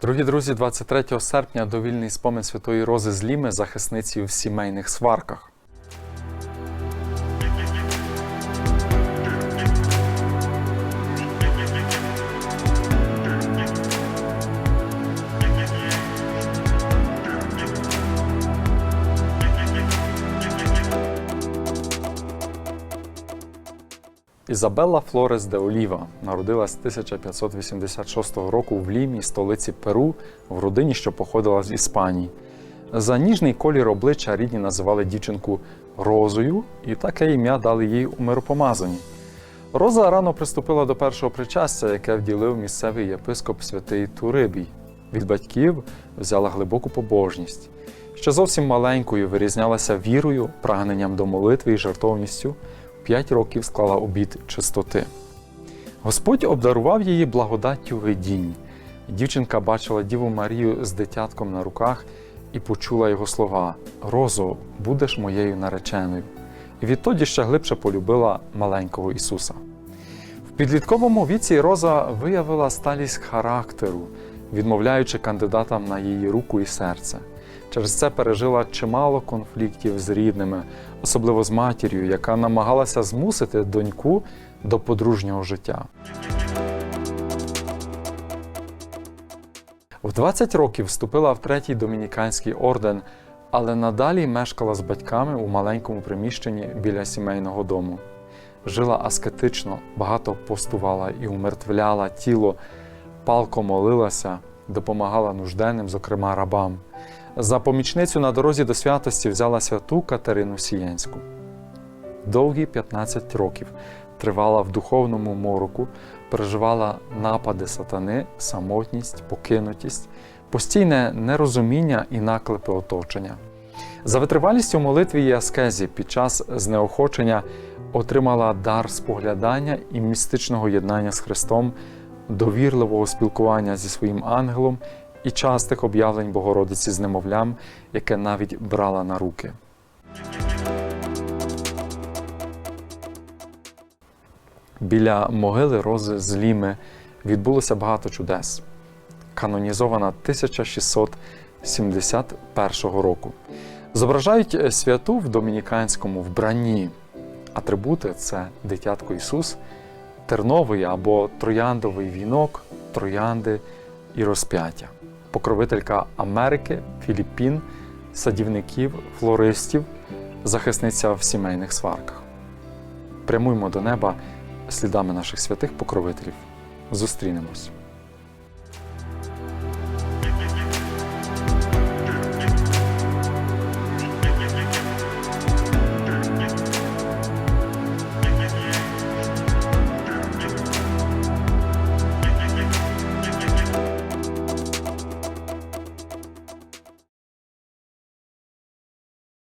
Дорогі друзі, 23 серпня довільний спомин Святої Рози з Ліми захисниці в сімейних сварках. Ізабелла Флорес де Оліва народилась 1586 року в Лімі, столиці Перу, в родині, що походила з Іспанії. За ніжний колір обличчя рідні називали дівчинку Розою, і таке ім'я дали їй у миропомазанні. Роза рано приступила до першого причастя, яке вділив місцевий єпископ святий Турибій. Від батьків взяла глибоку побожність. Ще зовсім маленькою вирізнялася вірою, прагненням до молитви і жертовністю. П'ять років склала обід чистоти. Господь обдарував її благодаттю видінь. Дівчинка бачила Діву Марію з дитятком на руках і почула його слова: Розо, будеш моєю нареченою. І відтоді ще глибше полюбила маленького Ісуса. В підлітковому віці Роза виявила сталість характеру, відмовляючи кандидатам на її руку і серце. Через це пережила чимало конфліктів з рідними, особливо з матір'ю, яка намагалася змусити доньку до подружнього життя. В 20 років вступила в третій домініканський орден, але надалі мешкала з батьками у маленькому приміщенні біля сімейного дому. Жила аскетично, багато постувала і умертвляла тіло, палко молилася, допомагала нужденним, зокрема рабам. За помічницю на дорозі до святості взяла святу Катерину Сієнську. Довгі 15 років тривала в духовному мороку, переживала напади сатани, самотність, покинутість, постійне нерозуміння і наклепи оточення. За витривалістю в молитві і аскезі під час знеохочення отримала дар споглядання і містичного єднання з Христом, довірливого спілкування зі своїм ангелом і частих об'явлень Богородиці з немовлям, яке навіть брала на руки. Біля могили Рози з Ліми відбулося багато чудес. Канонізована 1671 року. Зображають святу в домініканському вбранні. Атрибути це дитятко Ісус, терновий або трояндовий вінок, троянди і розп'яття покровителька Америки, Філіппін, садівників, флористів, захисниця в сімейних сварках. Прямуймо до неба слідами наших святих покровителів. Зустрінемось.